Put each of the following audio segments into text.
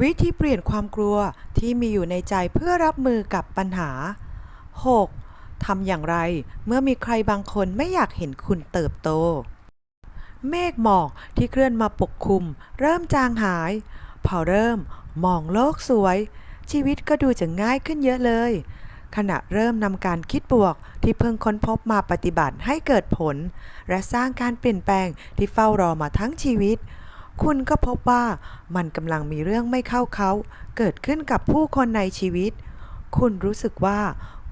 วิธีเปลี่ยนความกลัวที่มีอยู่ในใจเพื่อรับมือกับปัญหา 6. ทำอย่างไรเมื่อมีใครบางคนไม่อยากเห็นคุณเติบโต เมฆหมอกที่เคลื่อนมาปกคลุม เริ่มจางหาย พอเริ่มมองโลกสวย ชีวิตก็ดูจะง่ายขึ้นเยอะเลย ขณะเริ่มนำการคิดบวกที่เพิ่งค้นพบมาปฏิบัติให้เกิดผล และสร้างการเปลี่ยนแปลงที่เฝ้ารอมาทั้งชีวิต คุณก็พบว่ามันกำลังมีเรื่องไม่เข้าเขา เกิดขึ้นกับผู้คนในชีวิต คุณรู้สึกว่า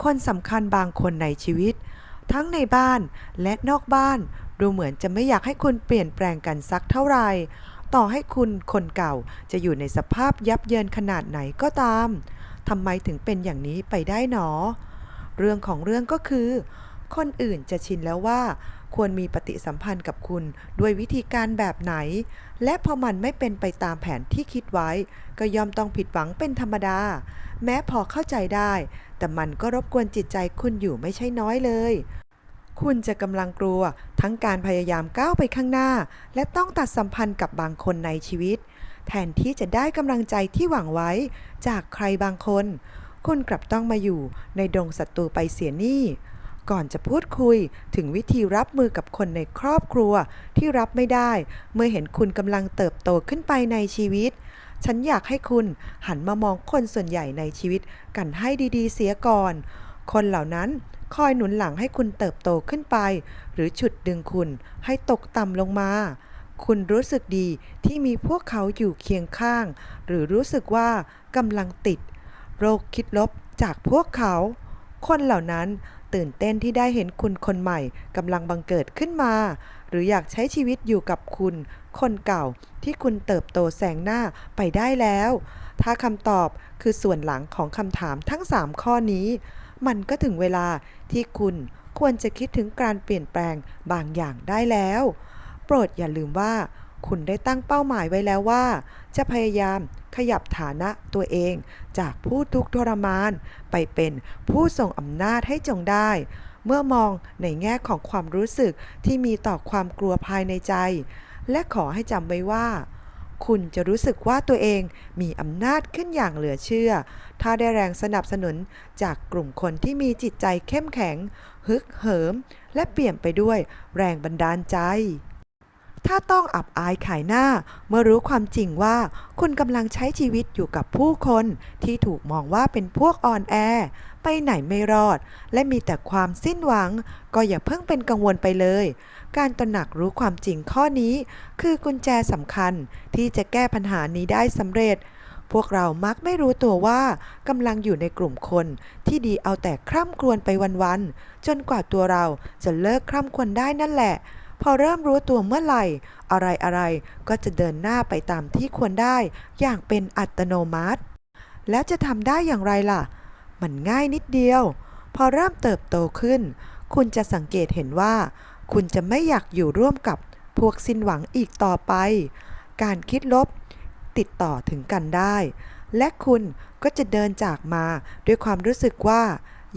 คนสำคัญบางคนในชีวิต ทั้งในบ้านและนอกบ้าน ดูเหมือนจะไม่อยากให้คุณเปลี่ยนแปลงกันสักเท่าไหร่ต่อให้คุณคนเก่าจะอยู่ในสภาพยับเยินขนาดไหนก็ตามทำไมถึงเป็นอย่างนี้ไปได้หนอ เรื่องของเรื่องก็คือ คนอื่นจะชินแล้วว่า ควรมีปฏิสัมพันธ์กับคุณด้วยวิธีการแบบไหน และพอมันไม่เป็นไปตามแผนที่คิดไว้ ก็ยอมต้องผิดหวังเป็นธรรมดา แม้พอเข้าใจได้ แต่มันก็รบกวนจิตใจคุณอยู่ไม่ใช่น้อยเลยคุณจะกำลังกลัวทั้งการพยายามก้าวไปข้างหน้า และต้องตัดสัมพันธ์กับบางคนในชีวิต แทนที่จะได้กำลังใจที่หวังไว้ จากใครบางคน คุณกลับต้องมาอยู่ในดงศัตรูไปเสียนี่ ก่อนจะพูดคุยถึงวิธีรับมือกับคนในครอบครัวที่รับไม่ได้ เมื่อเห็นคุณกำลังเติบโตขึ้นไปในชีวิต ฉันอยากให้คุณหันมามองคนส่วนใหญ่ในชีวิตกันให้ดีๆ เสียก่อน คนเหล่านั้นคอยหนุนหลังให้คุณเติบโตขึ้นไป หรือฉุดดึงคุณให้ตกต่ำลงมา คุณรู้สึกดีที่มีพวกเขาอยู่เคียงข้าง หรือรู้สึกว่ากำลังติด โรคคิดลบจากพวกเขา คนเหล่านั้น ตื่นเต้นที่ได้เห็นคุณคนใหม่กำลังบังเกิดขึ้นมา หรืออยากใช้ชีวิตอยู่กับคุณ คนเก่าที่คุณเติบโตแสงหน้าไปได้แล้ว ถ้าคำตอบคือส่วนหลังของคำถามทั้ง 3 ข้อนี้ มันก็ถึงเวลาที่คุณควรจะคิดถึงการเปลี่ยนแปลงบางอย่างได้แล้ว โปรดอย่าลืมว่า คุณได้ตั้งเป้าหมายไว้แล้วว่า จะพยายามขยับฐานะตัวเองจากผู้ทุกข์ทรมาน ไปเป็นผู้ทรงอำนาจให้จงได้ เมื่อมองในแง่ของความรู้สึกที่มีต่อความกลัวภายในใจ และขอให้จำไว้ว่า คุณจะรู้สึกว่าตัวเองมีอำนาจขึ้นอย่างเหลือเชื่อ ถ้าได้แรงสนับสนุนจากกลุ่มคนที่มีจิตใจเข้มแข็ง ฮึกเหิม และเปลี่ยนไปด้วยแรงบันดาลใจ ถ้าต้องอับอายขายหน้า เมื่อรู้ความจริงว่า คุณกำลังใช้ชีวิตอยู่กับผู้คนที่ถูกมองว่าเป็นพวกอ่อนแอ ไปไหนไม่รอด และมีแต่ความสิ้นหวัง ก็อย่าเพิ่งเป็นกังวลไปเลย การตระหนักรู้ความจริงข้อนี้ คือกุญแจสำคัญที่จะแก้ปัญหานี้ได้สำเร็จพวกเรามักไม่รู้ตัวว่ากำลังอยู่ในกลุ่มคนที่ดีเอาแต่คร่ำครวญไปวันๆ จนกว่าตัวเราจะเลิกคร่ำครวญได้นั่นแหละ พอเริ่มรู้ตัวเมื่อไหร่ อะไรอะไรๆก็จะเดินหน้าไปตามที่ควรได้ อย่างเป็นอัตโนมัติ แล้วจะทำได้อย่างไรล่ะ มันง่ายนิดเดียว พอเริ่มเติบโตขึ้น คุณจะสังเกตเห็นว่า คุณจะไม่อยากอยู่ร่วมกับพวกสิ้นหวังอีกต่อไป การคิดลบ ติดต่อถึงกันได้ และคุณก็จะเดินจากมาด้วยความรู้สึกว่า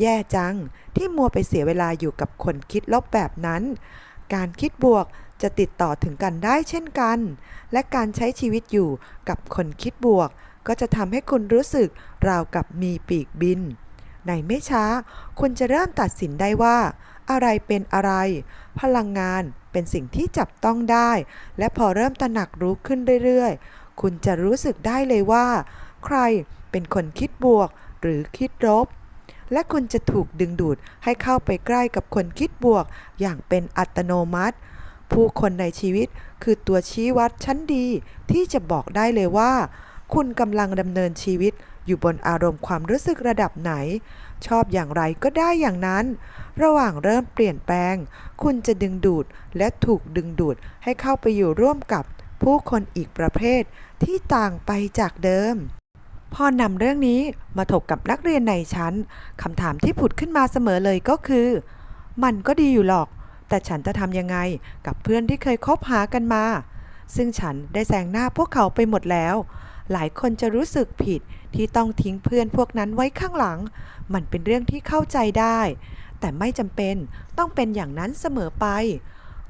แย่จังที่มัวไปเสียเวลาอยู่กับคนคิดลบแบบนั้น การคิดบวกจะติดต่อถึงกันได้เช่นกัน และการใช้ชีวิตอยู่กับคนคิดบวก ก็จะทำให้คุณรู้สึกราวกับมีปีกบิน ในไม่ช้า คุณจะเริ่มตัดสินได้ว่า อะไรเป็นอะไร พลังงานเป็นสิ่งที่จับต้องได้ และพอเริ่มตระหนักรู้ขึ้นเรื่อยๆ คุณจะรู้สึกได้เลยว่า ใครเป็นคนคิดบวกหรือคิดลบ และคุณจะถูกดึงดูดให้เข้าไปใกล้กับคนคิดบวก อย่างเป็นอัตโนมัติ ผู้คนในชีวิตคือตัวชี้วัดชั้นดี ที่จะบอกได้เลยว่า คุณกำลังดำเนินชีวิตอยู่บนอารมณ์ความรู้สึกระดับไหน ชอบอย่างไรก็ได้อย่างนั้น ระหว่างเริ่มเปลี่ยนแปลง คุณจะดึงดูดและถูกดึงดูดให้เข้าไปอยู่ร่วมกับผู้คนอีกประเภทที่ต่างไปจากเดิม พอนำเรื่องนี้มาถกกับนักเรียนในชั้นคำถามที่ผุดขึ้นมาเสมอเลยก็คือ มันก็ดีอยู่หรอก แต่ฉันจะทำยังไงกับเพื่อนที่เคยคบหากันมา ซึ่งฉันได้แซงหน้าพวกเขาไปหมดแล้ว หลายคนจะรู้สึกผิดที่ต้องทิ้งเพื่อนพวกนั้นไว้ข้างหลัง มันเป็นเรื่องที่เข้าใจได้ แต่ไม่จำเป็นต้องเป็นอย่างนั้นเสมอไป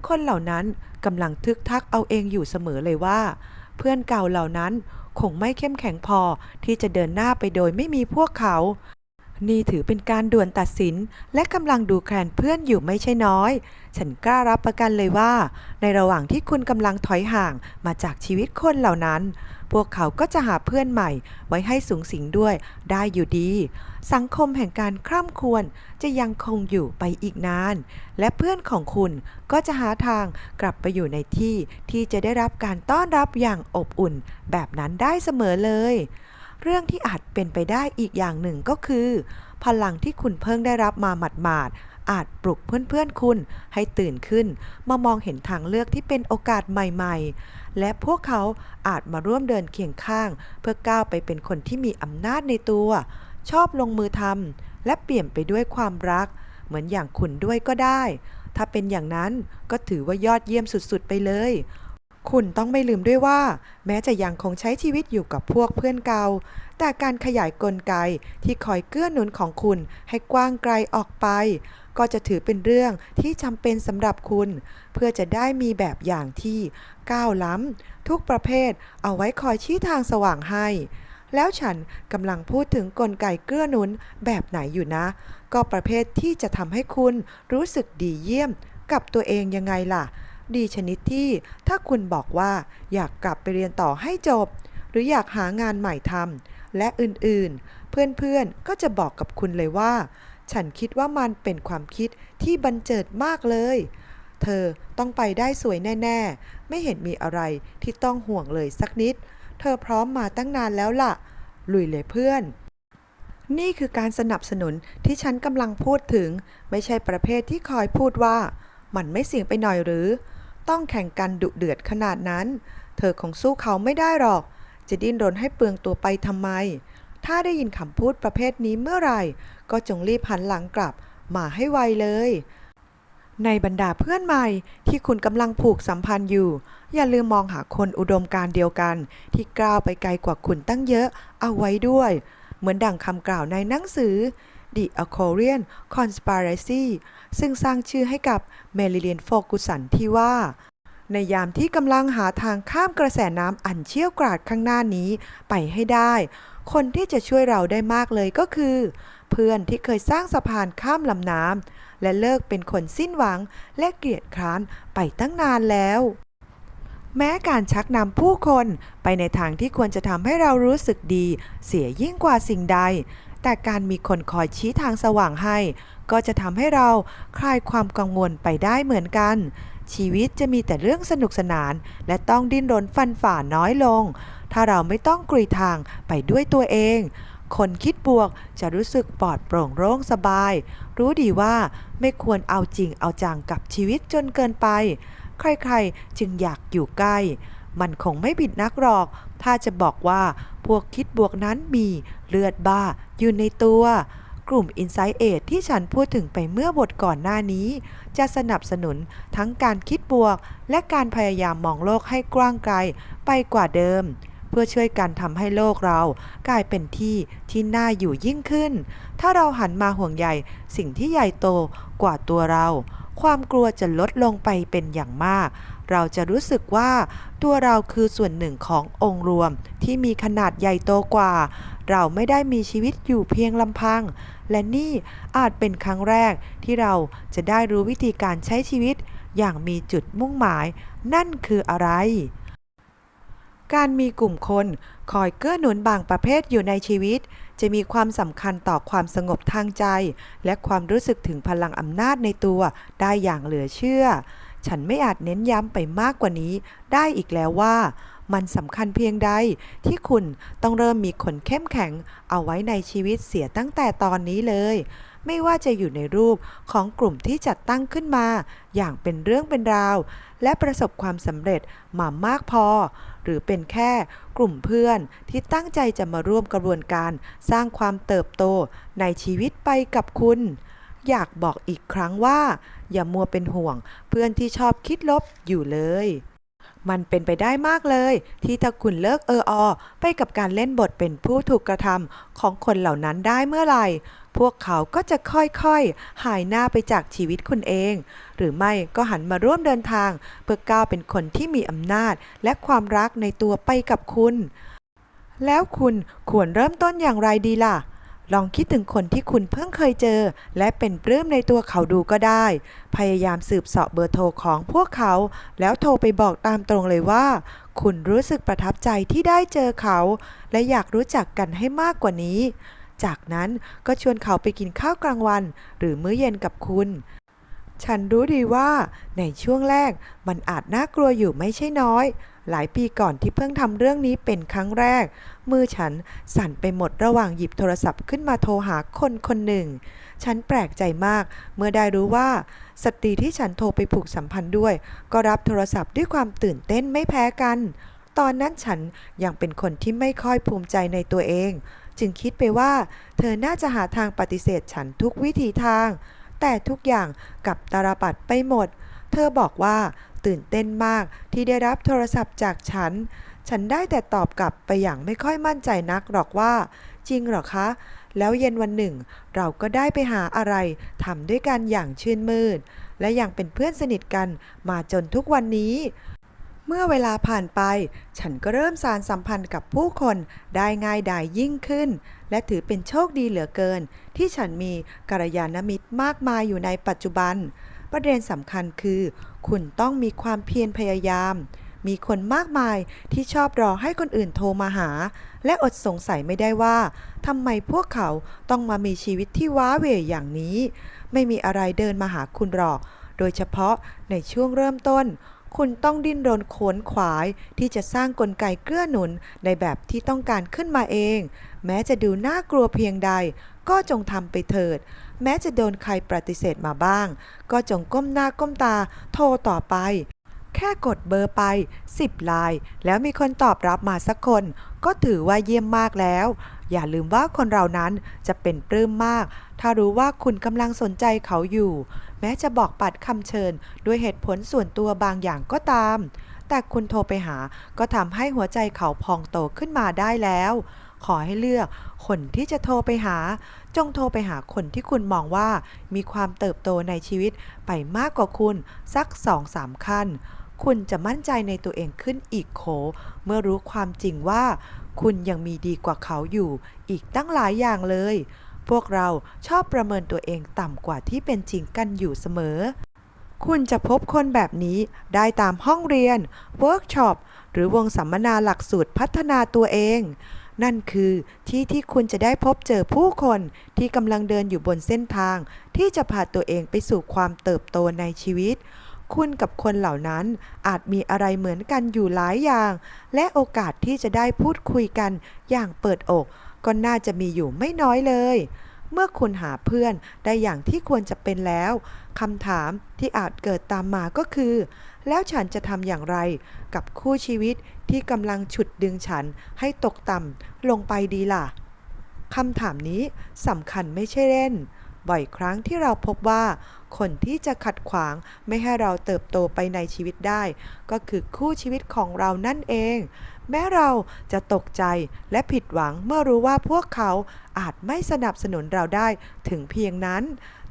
คนเหล่านั้นกำลังทึกทักเอาเองอยู่เสมอเลยว่า เพื่อนเก่าเหล่านั้น คงไม่เข้มแข็งพอที่จะเดินหน้าไปโดยไม่มีพวกเขา นี่ถือเป็นการด่วนตัดสิน และกำลังดูแคลนเพื่อนอยู่ไม่ใช่น้อย ฉันกล้ารับประกันเลยว่า ในระหว่างที่คุณกำลังถอยห่างมาจากชีวิตคนเหล่านั้น พวกเขาก็จะหาเพื่อนใหม่ ไว้ให้สูงสิงด้วยได้อยู่ดี สังคมแห่งการคร่ำควรจะยังคงอยู่ไปอีกนาน และเพื่อนของคุณก็จะหาทางกลับไปอยู่ในที่ที่จะได้รับการต้อนรับอย่างอบอุ่น แบบนั้นได้เสมอเลย เรื่องที่อาจเป็นไปได้อีกอย่างหนึ่งก็คือ พลังที่คุณเพิ่งได้รับมาหมาดๆอาจปลุกเพื่อนๆคุณให้ตื่นขึ้น มามองเห็นทางเลือกที่เป็นโอกาสใหม่ๆ และพวกเขาอาจมาร่วมเดินเคียงข้าง เพื่อก้าวไปเป็นคนที่มีอำนาจในตัว ชอบลงมือทำและเปลี่ยนไปด้วยความรัก เหมือนอย่างคุณด้วยก็ได้ ถ้าเป็นอย่างนั้นก็ถือว่ายอดเยี่ยมสุดๆไปเลย คุณต้องไม่ลืมด้วยว่า แม้จะยังคงใช้ชีวิตอยู่กับพวกเพื่อนเก่า แต่การขยายกลไกที่คอยเกื้อหนุนของคุณให้กว้างไกลออกไป ก็จะถือเป็นเรื่องที่จำเป็นสำหรับคุณ เพื่อจะได้มีแบบอย่างที่ก้าวล้ำทุกประเภทเอาไว้คอยชี้ทางสว่างให้ แล้วฉันกำลังพูดถึงกลไกเกื้อหนุนแบบไหนอยู่นะ ก็ประเภทที่จะทำให้คุณรู้สึกดีเยี่ยมกับตัวเองยังไงล่ะ ดีชนิดที่ถ้าคุณบอกว่าอยากกลับไปเรียนต่อให้จบ หรืออยากหางานใหม่ทำและอื่นๆ เพื่อนๆก็จะบอกกับคุณเลยว่า ฉันคิดว่ามันเป็นความคิดที่บันเจิดมากเลยเธอต้องไปได้สวยแน่ ๆ ไม่เห็นมีอะไรที่ต้องห่วงเลยสักนิด เธอพร้อมมาตั้งนานแล้วล่ะ ลุยเลยเพื่อน นี่คือการสนับสนุนที่ฉันกำลังพูดถึง ไม่ใช่ประเภทที่คอยพูดว่า มันไม่เสี่ยงไปหน่อยหรือ ต้องแข่งกันดุเดือดขนาดนั้น เธอคงสู้เขาไม่ได้หรอก จะดิ้นรนให้เปลืองตัวไปทำไม ถ้าได้ยินคำพูดประเภทนี้เมื่อไหร่ ก็จงรีบหันหลังกลับมาให้ไวเลย ในบรรดาเพื่อนใหม่ที่คุณกำลังผูกสัมพันธ์อยู่ อย่าลืมมองหาคนอุดมการเดียวกัน ที่ก้าวไปไกลกว่าคุณตั้งเยอะเอาไว้ด้วย เหมือนดังคำกล่าวในหนังสือ The Aquarian Conspiracy ซึ่งสร้างชื่อให้กับเมลิเลียนโฟกุสันที่ว่า ในยามที่กำลังหาทางข้ามกระแสน้ำอันเชี่ยวกราดข้างหน้านี้ไปให้ได้ คนที่จะช่วยเราได้มากเลยก็คือ เพื่อนที่เคยสร้างสะพานข้ามลำน้ำและเลิกเป็นคนสิ้นหวังและเกลียดคร้านไปตั้งนานแล้ว แม้การชักนำผู้คนไปในทางที่ควรจะทำให้เรารู้สึกดี เสียยิ่งกว่าสิ่งใด แต่การมีคนคอยชี้ทางสว่างให้ ก็จะทำให้เราคลายความกังวลไปได้เหมือนกันชีวิตจะมีแต่เรื่องสนุกสนาน และต้องดิ้นรนฟันฝ่าน้อยลง ถ้าเราไม่ต้องกรีทางไปด้วยตัวเอง คนคิดบวกจะรู้สึกปลอดโปร่งโล่งสบาย รู้ดีว่าไม่ควรเอาจริงเอาจังกับชีวิตจนเกินไป ใครๆจึงอยากอยู่ใกล้ มันคงไม่ผิดนักหรอก ถ้าจะบอกว่าพวกคิดบวกนั้นมีเลือดบ้าอยู่ในตัว กลุ่ม Insight 8ที่ฉันพูดถึงไปเมื่อบทก่อนหน้านี้ จะสนับสนุนทั้งการคิดบวก และการพยายามมองโลกให้กว้างไกลไปกว่าเดิม เพื่อช่วยกันทำให้โลกเรากลายเป็นที่ที่น่าอยู่ยิ่งขึ้น ถ้าเราหันมาห่วงใยสิ่งที่ใหญ่โตกว่าตัวเรา ความกลัวจะลดลงไปเป็นอย่างมาก เราจะรู้สึกว่าตัวเราคือส่วนหนึ่งขององค์รวมที่มีขนาดใหญ่โตกว่า เราไม่ได้มีชีวิตอยู่เพียงลำพัง และนี่อาจเป็นครั้งแรกที่เราจะได้รู้วิธีการใช้ชีวิตอย่างมีจุดมุ่งหมาย นั่นคืออะไร การมีกลุ่มคนคอยเกื้อหนุนบางประเภทอยู่ในชีวิต จะมีความสำคัญต่อความสงบทางใจ และความรู้สึกถึงพลังอำนาจในตัวได้อย่างเหลือเชื่อ ฉันไม่อาจเน้นย้ำไปมากกว่านี้ ได้อีกแล้วว่า มันสำคัญเพียงใด ที่คุณต้องเริ่มมีคนเข้มแข็ง เอาไว้ในชีวิตเสียตั้งแต่ตอนนี้เลย ไม่ว่าจะอยู่ในรูปของกลุ่มที่จัดตั้งขึ้นมา อย่างเป็นเรื่องเป็นราว และประสบความสำเร็จมามากพอ หรือเป็นแค่กลุ่มเพื่อนที่ตั้งใจจะมาร่วมกระบวนการสร้างความเติบโตในชีวิตไปกับคุณ อยากบอกอีกครั้งว่า อย่ามัวเป็นห่วงเพื่อนที่ชอบคิดลบอยู่เลย มันเป็นไปได้มากเลย ที่ถ้าคุณเลิกเอออไปกับการเล่นบทเป็นผู้ถูกกระทำของคนเหล่านั้นได้เมื่อไหร่พวกเขาก็จะค่อยๆ หายหน้าไปจากชีวิตคุณเอง หรือไม่ก็หันมาร่วมเดินทาง เพื่อก้าวเป็นคนที่มีอำนาจและความรักในตัวไปกับคุณ แล้วคุณควรเริ่มต้นอย่างไรดีล่ะ ลองคิดถึงคนที่คุณเพิ่งเคยเจอ และเป็นปลื้มในตัวเขาดูก็ได้ พยายามสืบเสาะเบอร์โทรของพวกเขา แล้วโทรไปบอกตามตรงเลยว่า คุณรู้สึกประทับใจที่ได้เจอเขา และอยากรู้จักกันให้มากกว่านี้ จากนั้นก็ชวนเขาไปกินข้าวกลางวัน หรือมื้อเย็นกับคุณ ฉันรู้ดีว่าในช่วงแรกมันอาจน่ากลัวอยู่ไม่ใช่น้อย หลายปีก่อนที่เพิ่งทำเรื่องนี้เป็นครั้งแรก มือฉันสั่นไปหมดระหว่างหยิบโทรศัพท์ขึ้นมาโทรหาคนคนหนึ่ง ฉันแปลกใจมาก เมื่อได้รู้ว่าสตรีที่ฉันโทรไปผูกสัมพันธ์ด้วย ก็รับโทรศัพท์ด้วยความตื่นเต้นไม่แพ้กัน ตอนนั้นฉันยังเป็นคนที่ไม่ค่อยภูมิใจในตัวเอง จึงคิดไปว่า เธอน่าจะหาทางปฏิเสธฉันทุกวิถีทาง แต่ทุกอย่างกับตาลปัดไปหมด เธอบอกว่า ตื่นเต้นมากที่ได้รับโทรศัพท์จากฉัน ฉันได้แต่ตอบกลับไปอย่างไม่ค่อยมั่นใจนักหรอกว่า จริงหรอคะ แล้วเย็นวันหนึ่ง เราก็ได้ไปหาอะไรทำด้วยกันอย่างชื่นมืดและยังเป็นเพื่อนสนิทกันมาจนทุกวันนี้เมื่อเวลาผ่านไป ฉันก็เริ่มสารสัมพันธ์กับผู้คนได้ง่ายดายยิ่งขึ้น และถือเป็นโชคดีเหลือเกิน ที่ฉันมีกัลยาณมิตรมากมายอยู่ในปัจจุบัน ประเด็นสำคัญคือ คุณต้องมีความเพียรพยายาม มีคนมากมายที่ชอบรอให้คนอื่นโทรมาหา และอดสงสัยไม่ได้ว่าทำไมพวกเขาต้องมามีชีวิตที่ว้าเหวอย่างนี้ ไม่มีอะไรเดินมาหาคุณหรอก โดยเฉพาะในช่วงเริ่มต้น คุณต้องดิ้นรนขวนขวายที่จะสร้างกลไกเกื้อหนุนในแบบที่ต้องการขึ้นมาเอง แม้จะดูน่ากลัวเพียงใด ก็จงทำไปเถิด แม้จะโดนใครปฏิเสธมาบ้าง ก็จงก้มหน้าก้มตาโทรต่อไป แค่กดเบอร์ไป 10ไลน์แล้วมีคนตอบรับมาสักคน ก็ถือว่าเยี่ยมมากแล้ว อย่าลืมว่าคนเรานั้นจะเป็นปลื้มมาก ถ้ารู้ว่าคุณกำลังสนใจเขาอยู่ แม้จะบอกปัดคำเชิญด้วยเหตุผลส่วนตัวบางอย่างก็ตาม แต่คุณโทรไปหาก็ทำให้หัวใจเขาพองโตขึ้นมาได้แล้วขอให้เลือกคนที่จะโทรไปหา จงโทรไปหาคนที่คุณมองว่ามีความเติบโตในชีวิตไปมากกว่าคุณสักสองสามขั้น คุณจะมั่นใจในตัวเองขึ้นอีกโข เมื่อรู้ความจริงว่า คุณยังมีดีกว่าเขาอยู่ อีกตั้งหลายอย่างเลย พวกเราชอบประเมินตัวเองต่ำกว่าที่เป็นจริงกันอยู่เสมอ คุณจะพบคนแบบนี้ได้ตามห้องเรียน เวิร์กช็อป หรือวงสัมมนาหลักสูตรพัฒนาตัวเอง นั่นคือที่ที่คุณจะได้พบเจอผู้คนที่กำลังเดินอยู่บนเส้นทาง ที่จะพาตัวเองไปสู่ความเติบโตในชีวิต คุณกับคนเหล่านั้นอาจมีอะไรเหมือนกันอยู่หลายอย่าง และโอกาสที่จะได้พูดคุยกันอย่างเปิดอก ก็น่าจะมีอยู่ไม่น้อยเลย เมื่อคุณหาเพื่อนได้อย่างที่ควรจะเป็นแล้วคำถามที่อาจเกิดตามมาก็คือ แล้วฉันจะทำอย่างไรกับคู่ชีวิตที่กำลังฉุดดึงฉันให้ตกต่ำลงไปดีล่ะคำถามนี้สำคัญไม่ใช่เล่น บ่อยครั้งที่เราพบว่า คนที่จะขัดขวางไม่ให้เราเติบโตไปในชีวิตได้ ก็คือคู่ชีวิตของเรานั่นเอง แม้เราจะตกใจและผิดหวังเมื่อรู้ว่าพวกเขาอาจไม่สนับสนุนเราได้ถึงเพียงนั้น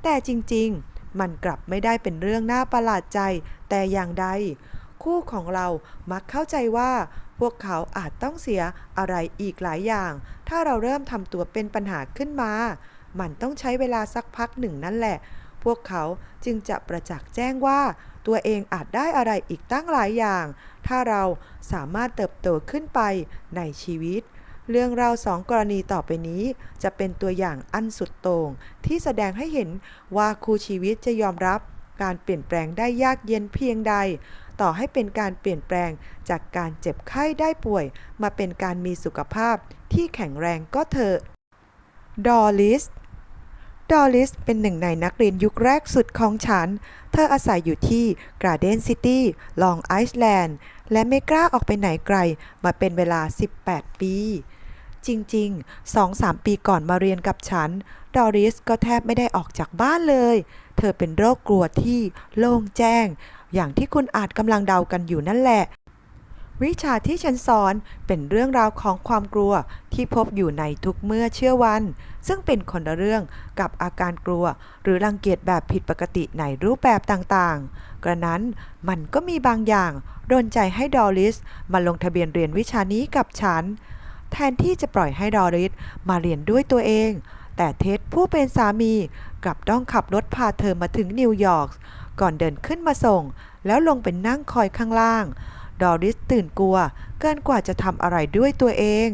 แต่จริงๆ มันกลับไม่ได้เป็นเรื่องน่าประหลาดใจแต่อย่างใด คู่ของเรามักเข้าใจว่า พวกเขาอาจต้องเสียอะไรอีกหลายอย่าง ถ้าเราเริ่มทำตัวเป็นปัญหาขึ้นมา มันต้องใช้เวลาสักพักหนึ่งนั่นแหละ พวกเขาจึงจะประจักษ์แจ้งว่า ตัวเองอาจได้อะไรอีกตั้งหลายอย่าง ถ้าเราสามารถเติบโตขึ้นไปในชีวิต เรื่องราวสองกรณีต่อไปนี้ จะเป็นตัวอย่างอันสุดโต่งที่แสดงให้เห็นว่าคู่ชีวิตจะยอมรับการเปลี่ยนแปลงได้ยากเย็นเพียงใด ต่อให้เป็นการเปลี่ยนแปลงจากการเจ็บไข้ได้ป่วย มาเป็นการมีสุขภาพที่แข็งแรงก็เถอะดอลิส ดอลิสเป็นหนึ่งในนักเรียนยุคแรกสุดของฉัน เธออาศัยอยู่ที่กราเดนซิตี้ ลองไอซ์แลนด์ และไม่กล้าออกไปไหนไกล มาเป็นเวลา 18 ปี จริงๆ2-3ปีก่อนมาเรียนกับฉัน ดอริสก็แทบไม่ได้ออกจากบ้านเลย เธอเป็นโรคกลัวที่โล่งแจ้ง อย่างที่คุณอาจกำลังเดากันอยู่นั่นแหละ วิชาที่ฉันสอนเป็นเรื่องราวของความกลัวที่พบอยู่ในทุกเมื่อเชื่อวัน ซึ่งเป็นคนละเรื่องกับอาการกลัว หรือรังเกียจแบบผิดปกติในรูปแบบต่างๆ กระนั้นมันก็มีบางอย่างโดนใจให้ดอลิสมาลงทะเบียนเรียนวิชานี้กับฉัน แทนที่จะปล่อยให้ดอริสมาเรียนด้วยตัวเอง แต่เท็ดผู้เป็นสามีกลับต้องขับรถพาเธอมาถึงนิวยอร์กก่อนเดินขึ้นมาส่ง แล้วลงเป็นนั่งคอยข้างล่าง ดอริสตื่นกลัว เกินกว่าจะทำอะไรด้วยตัวเอง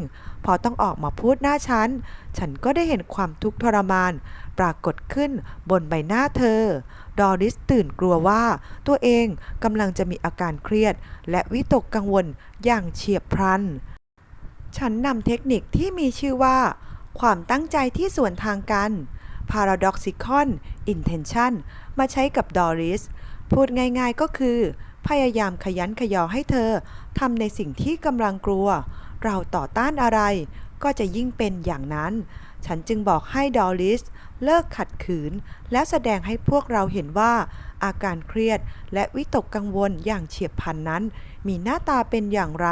พอต้องออกมาพูดหน้าฉัน ฉันก็ได้เห็นความทุกข์ทรมาน ปรากฏขึ้นบนใบหน้าเธอ ดอริสตื่นกลัวว่า ตัวเองกำลังจะมีอาการเครียด และวิตกกังวลอย่างเฉียบพลัน ฉันนำเทคนิคที่มีชื่อว่า ความตั้งใจที่ส่วนทางกัน paradoxical intention มาใช้กับดอริส พูดง่ายๆก็คือ พยายามขยันขยอให้เธอทำในสิ่งที่กำลังกลัว เราต่อต้านอะไร ก็จะยิ่งเป็นอย่างนั้น ฉันจึงบอกให้ดอริสเลิกขัดขืน และแสดงให้พวกเราเห็นว่า อาการเครียดและวิตกกังวลอย่างเฉียบพลันนั้น มีหน้าตาเป็นอย่างไร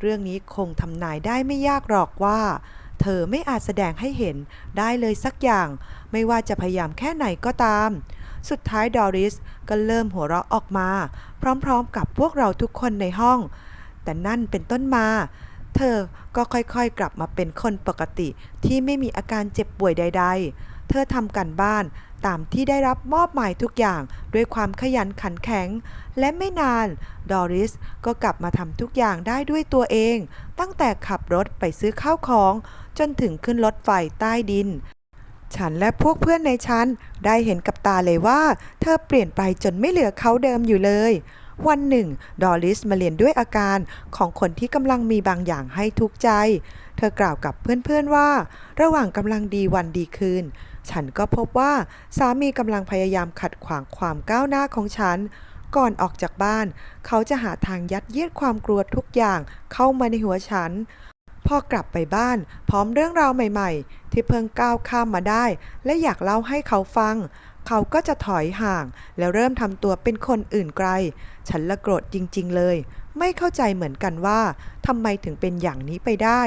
เรื่องนี้คงทำนายได้ไม่ยากหรอกว่า เธอไม่อาจแสดงให้เห็นได้เลยสักอย่าง ไม่ว่าจะพยายามแค่ไหนก็ตาม สุดท้ายดอริสก็เริ่มหัวเราะออกมา พร้อมๆกับพวกเราทุกคนในห้อง แต่นั่นเป็นต้นมา เธอก็ค่อยๆกลับมาเป็นคนปกติที่ไม่มีอาการเจ็บป่วยใด ๆ เธอทำกันบ้านตามที่ได้รับมอบหมายทุกอย่างด้วยความขยันขันแข็ง และไม่นานดอริสก็กลับมาทำทุกอย่างได้ด้วยตัวเอง ตั้งแต่ขับรถไปซื้อข้าวของ จนถึงขึ้นรถไฟใต้ดิน ฉันและพวกเพื่อนในชั้นได้เห็นกับตาเลยว่า เธอเปลี่ยนไปจนไม่เหลือเขาเดิมอยู่เลย วันหนึ่ง ดอริสมาเรียนด้วยอาการของคนที่กำลังมีบางอย่างให้ทุกข์ใจ เธอกล่าวกับเพื่อนๆว่า ระหว่างกำลังดีวันดีคืน ฉันก็พบว่าสามีกำลังพยายามขัดขวางความก้าวหน้าของฉัน ก่อนออกจากบ้าน เขาจะหาทางยัดเยียดความกลัวทุกอย่างเข้ามาในหัวฉัน พอกลับไปบ้าน พร้อมเรื่องราวใหม่ ๆ ที่เพิ่งก้าวข้ามมาได้ และอยากเล่าให้เขาฟัง เขาก็จะถอยห่าง แล้วเริ่มทำตัวเป็นคนอื่นไกล ฉันละโกรธจริง ๆ เลย ไม่เข้าใจเหมือนกันว่าทำไมถึงเป็นอย่างนี้ไปได้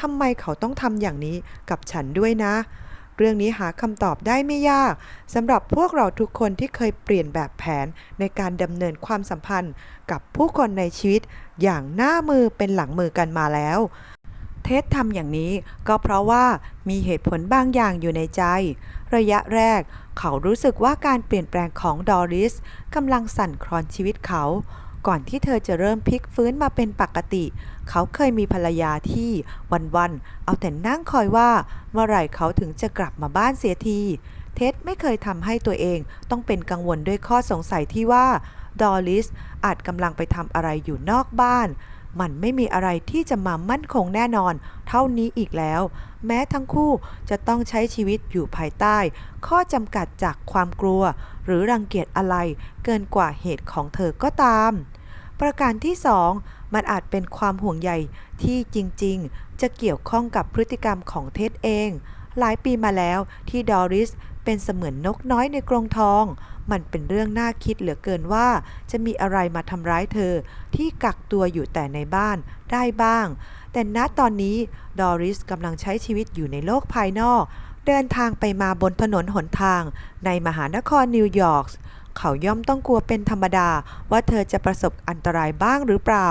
ทำไมเขาต้องทำอย่างนี้กับฉันด้วยนะ เรื่องนี้หาคำตอบได้ไม่ยากสำหรับพวกเราทุกคนที่เคยเปลี่ยนแบบแผนในการดำเนินความสัมพันธ์กับผู้คนในชีวิต อย่างหน้ามือเป็นหลังมือกันมาแล้ว เท็ดทำอย่างนี้ก็เพราะว่ามีเหตุผลบางอย่างอยู่ในใจ ระยะแรก เขารู้สึกว่าการเปลี่ยนแปลงของดอริสกำลังสั่นคลอนชีวิตเขา ก่อนที่เธอจะเริ่มพลิกฟื้นมาเป็นปกติ เขาเคยมีภรรยาที่วันๆ เอาแต่นั่งคอยว่า เมื่อไหร่เขาถึงจะกลับมาบ้านเสียที เท็ดไม่เคยทำให้ตัวเองต้องเป็นกังวลด้วยข้อสงสัยที่ว่าดอริสอาจกำลังไปทำอะไรอยู่นอกบ้าน มันไม่มีอะไรที่จะมามั่นคงแน่นอน เท่านี้อีกแล้ว แม้ทั้งคู่จะต้องใช้ชีวิตอยู่ภายใต้ ข้อจำกัดจากความกลัว หรือรังเกียจอะไรเกินกว่าเหตุของเธอก็ตาม ประการที่สองมันอาจเป็นความห่วงใยที่จริงๆ จะเกี่ยวข้องกับพฤติกรรมของเท็ดเอง หลายปีมาแล้วที่ดอริสเป็นเสมือนนกน้อยในกรงทอง มันเป็นเรื่องน่าคิดเหลือเกินว่า จะมีอะไรมาทำร้ายเธอ ที่กักตัวอยู่แต่ในบ้านได้บ้าง แต่ณตอนนี้ดอริสกำลังใช้ชีวิตอยู่ในโลกภายนอก เดินทางไปมาบนถนนหนทาง ในมหานครนิวยอร์กเขาย่อมต้องกลัวเป็นธรรมดาว่าเธอจะประสบอันตรายบ้างหรือเปล่า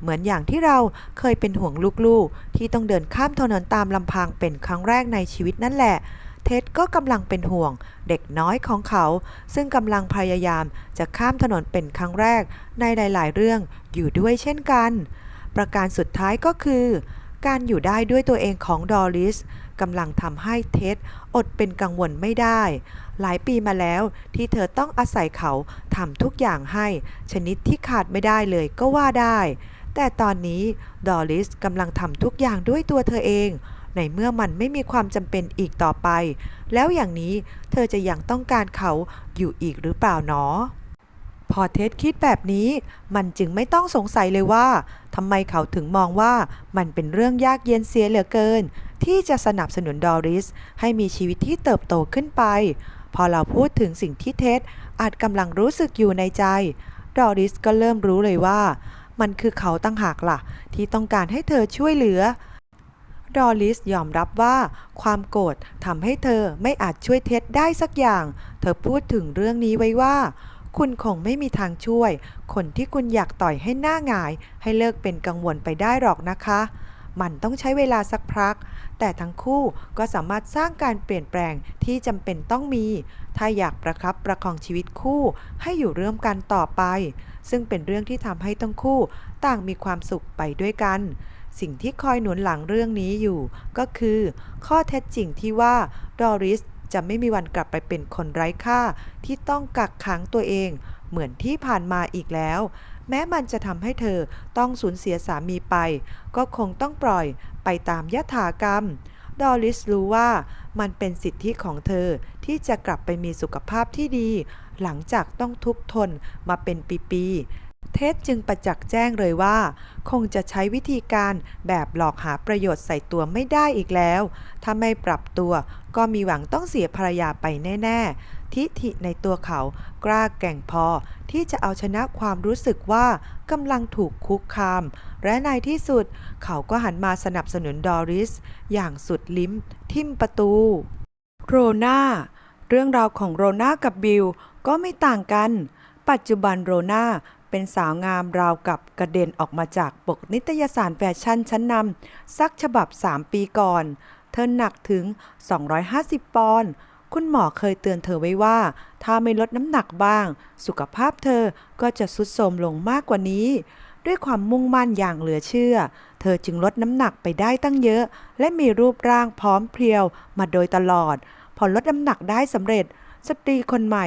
เหมือนอย่างที่เราเคยเป็นห่วงลูกๆ ที่ต้องเดินข้ามถนนตามลำพังเป็นครั้งแรกในชีวิตนั่นแหละ เท็ดก็กำลังเป็นห่วง เด็กน้อยของเขา ซึ่งกำลังพยายามจะข้ามถนนเป็นครั้งแรกในหลาย ๆ เรื่องอยู่ด้วยเช่นกัน ประการสุดท้ายก็คือ การอยู่ได้ด้วยตัวเองของดอริสกำลังทำให้เท็ดอดเป็นกังวลไม่ได้ หลายปีมาแล้วที่เธอต้องอาศัยเขาทำทุกอย่างให้ ชนิดที่ขาดไม่ได้เลยก็ว่าได้ แต่ตอนนี้ดอริสกำลังทำทุกอย่างด้วยตัวเธอเอง ในเมื่อมันไม่มีความจำเป็นอีกต่อไป แล้วอย่างนี้เธอจะยังต้องการเขาอยู่อีกหรือเปล่าหนอ พอเท็ดคิดแบบนี้ มันจึงไม่ต้องสงสัยเลยว่าทำไมเขาถึงมองว่ามันเป็นเรื่องยากเย็นเสียเหลือเกิน ที่จะสนับสนุนดอริส ให้มีชีวิตที่เติบโตขึ้นไป พอเราพูดถึงสิ่งที่เท็ดอาจกำลังรู้สึกอยู่ในใจดอริสก็เริ่มรู้เลยว่า มันคือเขาตั้งหากล่ะ ที่ต้องการให้เธอช่วยเหลือ ดอริสยอมรับว่า ความโกรธทำให้เธอไม่อาจช่วยเท็ดได้สักอย่าง เธอพูดถึงเรื่องนี้ไว้ว่า คุณคงไม่มีทางช่วย คนที่คุณอยากต่อยให้หน้าหงาย ให้เลิกเป็นกังวลไปได้หรอกนะคะ มันต้องใช้เวลาสักพัก แต่ทั้งคู่ก็สามารถสร้างการเปลี่ยนแปลงที่จำเป็นต้องมี ถ้าอยากประคับประคองชีวิตคู่ ให้อยู่เร่มกันต่อไป ซึ่งเป็นเรื่องที่ทำให้ทั้งคู่ ต่างมีความสุขไปด้วยกัน สิ่งที่คอยหนุนหลังเรื่องนี้อยู่ ก็คือ ข้อเท็จจริงที่ว่าดอริสจะไม่มีวันกลับไปเป็นคนไร้ค่า ที่ต้องกักขังตัวเอง เหมือนที่ผ่านมาอีกแล้ว แม้มันจะทำให้เธอต้องสูญเสียสามีไป ก็คงต้องปล่อยไปตามยถากรรม ดอริสรู้ว่ามันเป็นสิทธิของเธอที่จะกลับไปมีสุขภาพที่ดี หลังจากต้องทุกข์ทนมาเป็นปีๆ เท็ดจึงประจักษ์แจ้งเลยว่า คงจะใช้วิธีการแบบหลอกหาประโยชน์ใส่ตัวไม่ได้อีกแล้ว ถ้าไม่ปรับตัวก็มีหวังต้องเสียภรรยาไปแน่ ๆ ทิฐิในตัวเขากล้าแก่งพอที่จะเอาชนะความรู้สึกว่ากำลังถูกคุกคาม และในที่สุดเขาก็หันมาสนับสนุนดอริส อย่างสุดลิ้ม ทิมประตู โรนาเรื่องราวของโรนากับบิลก็ไม่ต่างกัน ปัจจุบันโรนา เป็นสาวงามราวกับกระเด็นออกมาจากปกนิตยสารแฟชั่นชั้นนำสักฉบับ 3 ปีก่อน เธอหนักถึง 250 ปอนด์คุณหมอเคยเตือนเธอไว้ว่า ถ้าไม่ลดน้ำหนักบ้าง สุขภาพเธอก็จะสุดโทรมลงมากกว่านี้ ด้วยความมุ่งมั่นอย่างเหลือเชื่อ เธอจึงลดน้ำหนักไปได้ตั้งเยอะ และมีรูปร่างพร้อมเพรียวมาโดยตลอด พอลดน้ำหนักได้สำเร็จ สตรีคนใหม่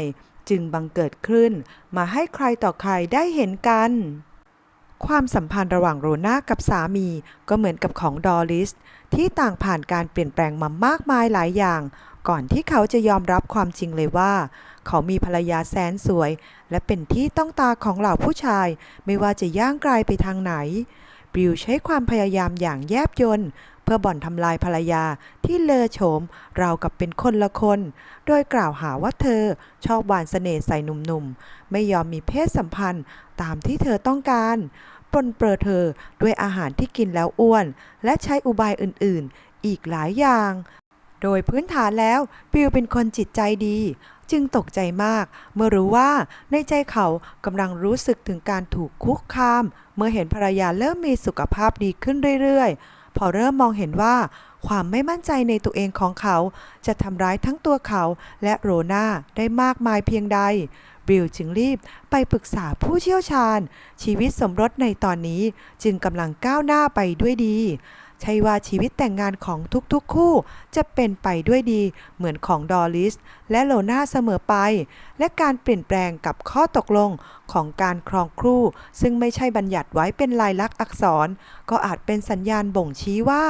จึงบังเกิดขึ้น มาให้ใครต่อใครได้เห็นกัน ความสัมพันธ์ระหว่างโรน่ากับสามีก็เหมือนกับของดอริส ที่ต่างผ่านการเปลี่ยนแปลงมามากมายหลายอย่าง ก่อนที่เขาจะยอมรับความจริงเลยว่า เขามีภรรยาแสนสวย และเป็นที่ต้องตาของเหล่าผู้ชาย ไม่ว่าจะย่างกลายไปทางไหนบิวใช้ความพยายามอย่างแยบยล เพื่อบ่อนทำลายภรรยาที่เลอโฉมเรากับเป็นคนละคน โดยกล่าวหาว่าเธอชอบหวานเสน่ห์ใส่หนุ่มๆ ไม่ยอมมีเพศสัมพันธ์ตามที่เธอต้องการปนเปลือเธอด้วยอาหารที่กินแล้วอ้วน และใช้อุบายอื่นๆ อีกหลายอย่าง โดยพื้นฐานแล้วบิลเป็นคนจิตใจดีจึงตกใจมาก เมื่อรู้ว่าในใจเขากำลังรู้สึกถึงการถูกคุกคาม เมื่อเห็นภรรยาเริ่มมีสุขภาพดีขึ้นเรื่อยๆ พอเริ่มมองเห็นว่า ความไม่มั่นใจในตัวเองของเขา จะทำร้ายทั้งตัวเขาและโรนาได้มากมายเพียงใดบิลจึงรีบไปปรึกษาผู้เชี่ยวชาญ ชีวิตสมรสในตอนนี้จึงกำลังก้าวหน้าไปด้วยดี ใช่ว่าชีวิตแต่งงานของทุกๆคู่ จะเป็นไปด้วยดีเหมือนของดอริส และโลนาเสมอไป และการเปลี่ยนแปลงกับข้อตกลงของการครองครู่ ซึ่งไม่ใช่บัญญัติไว้เป็นลายลักษณ์อักษร ก็อาจเป็นสัญญาณบ่งชี้ว่า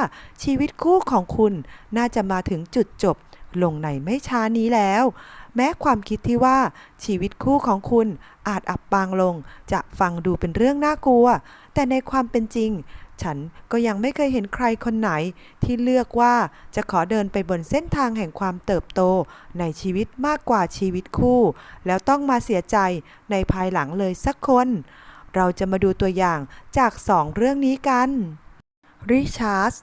ชีวิตคู่ของคุณน่าจะมาถึงจุดจบลงในไม่ช้านี้แล้ว แม้ความคิดที่ว่าชีวิตคู่ของคุณอาจอับปางลง จะฟังดูเป็นเรื่องน่ากลัว แต่ในความเป็นจริง ฉันก็ยังไม่เคยเห็นใครคนไหนที่เลือกว่าจะขอเดินไปบนเส้นทางแห่งความเติบโตในชีวิตมากกว่าชีวิตคู่ แล้วต้องมาเสียใจในภายหลังเลยสักคน เราจะมาดูตัวอย่างจากสองเรื่องนี้กัน ริชาร์ด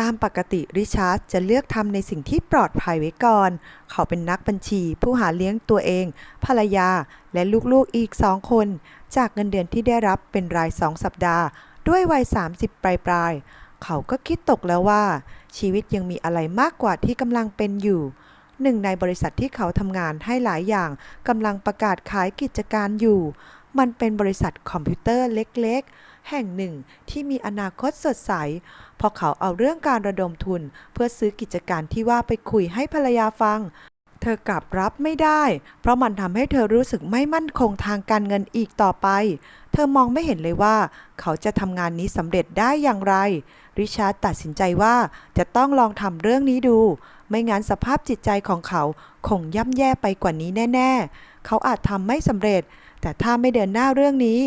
ตามปกติริชาร์ดจะเลือกทำในสิ่งที่ปลอดภัยไว้ก่อน เขาเป็นนักบัญชีผู้หาเลี้ยงตัวเอง ภรรยาและลูกๆอีกสองคน จากเงินเดือนที่ได้รับเป็นรายสองสัปดาห์ ด้วยวัย 30 ปลายๆเขาก็คิดตกแล้วว่า ชีวิตยังมีอะไรมากกว่าที่กำลังเป็นอยู่ หนึ่งในบริษัทที่เขาทำงานให้หลายอย่างกำลังประกาศขายกิจการอยู่ มันเป็นบริษัทคอมพิวเตอร์เล็กๆ แห่งหนึ่งที่มีอนาคตสดใส พอเขาเอาเรื่องการระดมทุน เพื่อซื้อกิจการที่ว่าไปคุยให้ภรรยาฟังเธอกลับรับไม่ได้ เพราะมันทำให้เธอรู้สึกไม่มั่นคงทางการเงินอีกต่อไป เธอมองไม่เห็นเลยว่า เขาจะทำงานนี้สำเร็จได้อย่างไร ริชาร์ดตัดสินใจว่าจะต้องลองทำเรื่องนี้ดู ไม่งั้นสภาพจิตใจของเขาคงย่ำแย่ไปกว่านี้แน่ ๆ เขาอาจทำไม่สำเร็จ แต่ถ้าไม่เดินหน้าเรื่องนี้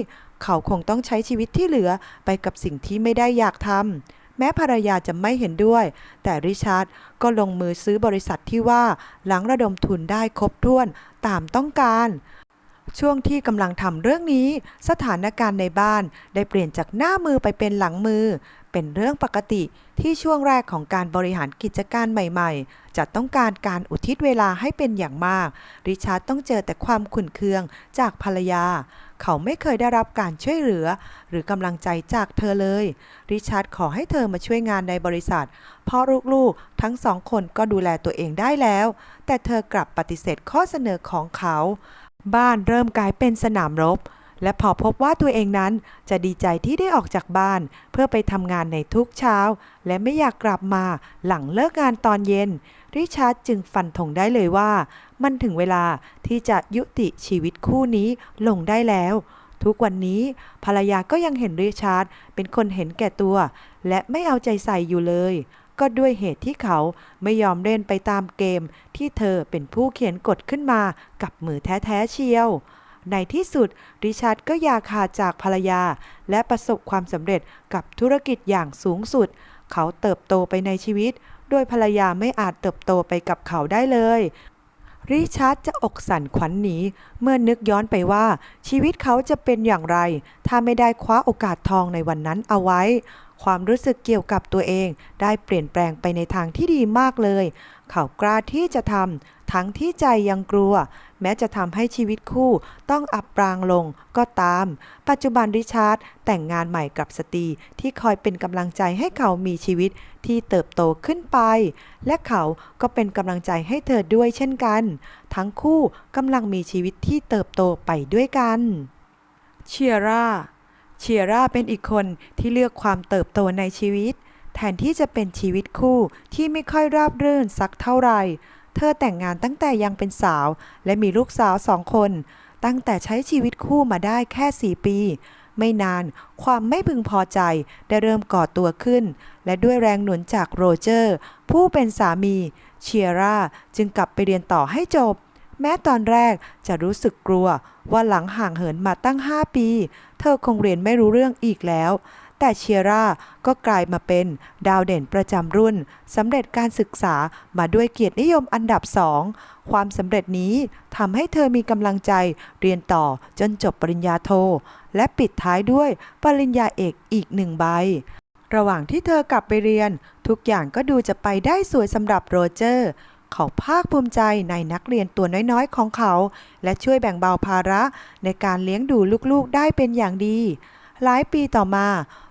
เขาคงต้องใช้ชีวิตที่เหลือไปกับสิ่งที่ไม่ได้อยากทำแม้ภรรยาจะไม่เห็นด้วย แต่ริชาร์ดก็ลงมือซื้อบริษัทที่ว่าหลังระดมทุนได้ครบถ้วนตามต้องการ ช่วงที่กำลังทำเรื่องนี้ สถานการณ์ในบ้านได้เปลี่ยนจากหน้ามือไปเป็นหลังมือ เป็นเรื่องปกติที่ช่วงแรกของการบริหารกิจการใหม่ ๆ จะต้องการการอุทิศเวลาให้เป็นอย่างมาก ริชาร์ดต้องเจอแต่ความขุ่นเคืองจากภรรยา เขาไม่เคยได้รับการช่วยเหลือ หรือกำลังใจจากเธอเลย ริชาร์ดขอให้เธอมาช่วยงานในบริษัท เพราะลูกๆ ทั้งสองคนก็ดูแลตัวเองได้แล้ว แต่เธอกลับปฏิเสธข้อเสนอของเขา บ้านเริ่มกลายเป็นสนามรบ และพอพบว่าตัวเองนั้นจะดีใจที่ได้ออกจากบ้าน เพื่อไปทำงานในทุกเช้า และไม่อยากกลับมาหลังเลิกงานตอนเย็น ริชาร์ดจึงฟันธงได้เลยว่า มันถึงเวลาที่จะยุติชีวิตคู่นี้ลงได้แล้ว ทุกวันนี้ภรรยาก็ยังเห็นริชาร์ดเป็นคนเห็นแก่ตัว และไม่เอาใจใส่อยู่เลย ก็ด้วยเหตุที่เขาไม่ยอมเล่นไปตามเกม ที่เธอเป็นผู้เขียนกฎขึ้นมากับมือแท้ๆเชียว ในที่สุด ริชาร์ดก็อยาขาดจากภรรยา และประสบความสำเร็จกับธุรกิจอย่างสูงสุด เขาเติบโตไปในชีวิต โดยภรรยาไม่อาจเติบโตไปกับเขาได้เลยริชาร์ดจะอกสั่นขวัญหนี เมื่อนึกย้อนไปว่าชีวิตเขาจะเป็นอย่างไร ถ้าไม่ได้คว้าโอกาสทองในวันนั้นเอาไว้ ความรู้สึกเกี่ยวกับตัวเอง ได้เปลี่ยนแปลงไปในทางที่ดีมากเลย เขากล้าที่จะทำทั้งที่ใจยังกลัว แม้จะทำให้ชีวิตคู่ต้องอับปรางลงก็ตาม ปัจจุบันริชาร์ดแต่งงานใหม่กับสตีที่คอยเป็นกำลังใจให้เขามีชีวิตที่เติบโตขึ้นไป และเขาก็เป็นกำลังใจให้เธอด้วยเช่นกัน ทั้งคู่กำลังมีชีวิตที่เติบโตไปด้วยกันเชียร่า เชียร่าเป็นอีกคนที่เลือกความเติบโตในชีวิต แทนที่จะเป็นชีวิตคู่ที่ไม่ค่อยราบรื่นสักเท่าไหร่ เธอแต่งงานตั้งแต่ยังเป็นสาว และมีลูกสาวสองคน ตั้งแต่ใช้ชีวิตคู่มาได้แค่ 4 ปี ไม่นานความไม่พึงพอใจได้เริ่มก่อตัวขึ้น และด้วยแรงหนุนจากโรเจอร์ ผู้เป็นสามีเชียร่าจึงกลับไปเรียนต่อให้จบ แม้ตอนแรกจะรู้สึกกลัวว่าหลังห่างเหินมาตั้ง 5 ปี เธอคงเรียนไม่รู้เรื่องอีกแล้ว แต่เชียร่าก็กลายมาเป็นดาวเด่นประจำรุ่นสำเร็จการศึกษามาด้วยเกียรตินิยมอันดับสองความสำเร็จนี้ทำให้เธอมีกำลังใจเรียนต่อจนจบปริญญาโท และปิดท้ายด้วยปริญญาเอกอีกหนึ่งใบระหว่างที่เธอกลับไปเรียน ทุกอย่างก็ดูจะไปได้สวยสำหรับโรเจอร์ เขาภาคภูมิใจในนักเรียนตัวน้อยๆ ของเขา และช่วยแบ่งเบาภาระในการเลี้ยงดูลูกๆได้เป็นอย่างดี หลายปีต่อมา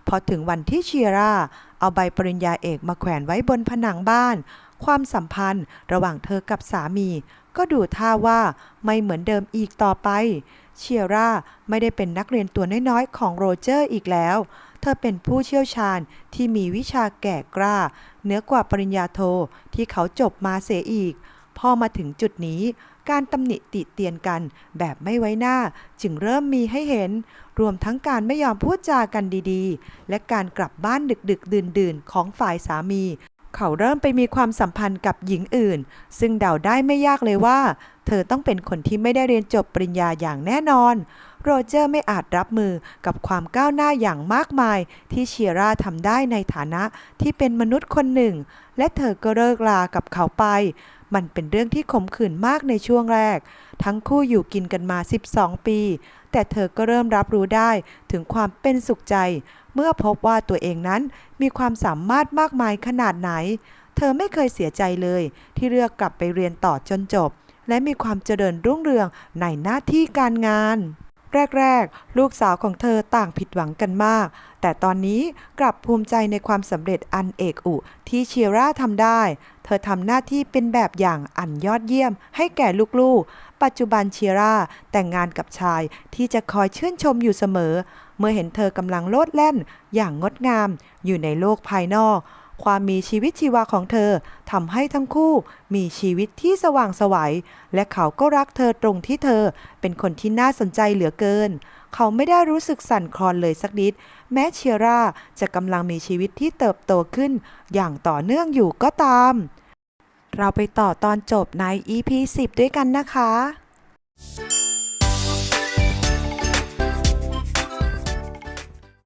พอถึงวันที่เชียร่า เอาใบปริญญาเอกมาแขวนไว้บนผนังบ้าน ความสัมพันธ์ระหว่างเธอกับสามี ก็ดูท่าว่าไม่เหมือนเดิมอีกต่อไป เชียร่าไม่ได้เป็นนักเรียนตัวน้อยๆ ของโรเจอร์อีกแล้ว เธอเป็นผู้เชี่ยวชาญที่มีวิชาแก่กล้า เหนือกว่าปริญญาโทที่เขาจบมาเสียอีก พอมาถึงจุดนี้ การตำหนิติเตียนกันแบบไม่ไว้หน้าจึงเริ่มมีให้เห็น รวมทั้งการไม่ยอมพูดจากันดีๆ และการกลับบ้านดึกๆ ดื่นๆ ของฝ่ายสามี เขาเริ่มไปมีความสัมพันธ์กับหญิงอื่น ซึ่งเดาได้ไม่ยากเลยว่า เธอต้องเป็นคนที่ไม่ได้เรียนจบปริญญาอย่างแน่นอน โรเจอร์ไม่อาจรับมือกับความก้าวหน้าอย่างมากมายที่เชียร่าทำได้ในฐานะที่เป็นมนุษย์คนหนึ่ง และเธอก็เลิกลากับเขาไป มันเป็นเรื่องที่ขมขื่นมากในช่วงแรก ทั้งคู่อยู่กินกันมา 12 ปี แต่เธอก็เริ่มรับรู้ได้ถึงความเป็นสุขใจ เมื่อพบว่าตัวเองนั้นมีความสามารถมากมายขนาดไหน เธอไม่เคยเสียใจเลย ที่เลือกกลับไปเรียนต่อจนจบ และมีความเจริญรุ่งเรืองในหน้าที่การงาน แรก ๆ ลูกสาวของเธอต่างผิดหวังกันมาก แต่ตอนนี้กลับภูมิใจในความสำเร็จอันเอกอุที่เชียร่าทำได้ เธอทำหน้าที่เป็นแบบอย่างอันยอดเยี่ยมให้แก่ลูกๆ ปัจจุบันเชียร่าแต่งงานกับชายที่จะคอยชื่นชมอยู่เสมอ เมื่อเห็นเธอกำลังโลดแล่นอย่างงดงามอยู่ในโลกภายนอก ความมีชีวิตชีวาของเธอทำให้ทั้งคู่มีชีวิตที่สว่างไสวัย และเขาก็รักเธอตรงที่เธอเป็นคนที่น่าสนใจเหลือเกิน เขาไม่ได้รู้สึกสั่นคลอนเลยสักนิด แม้เชียร่าจะกำลังมีชีวิตที่เติบโตขึ้น อย่างต่อเนื่องอยู่ก็ตาม เราไปต่อตอนจบใน EP 10 ด้วยกันนะคะ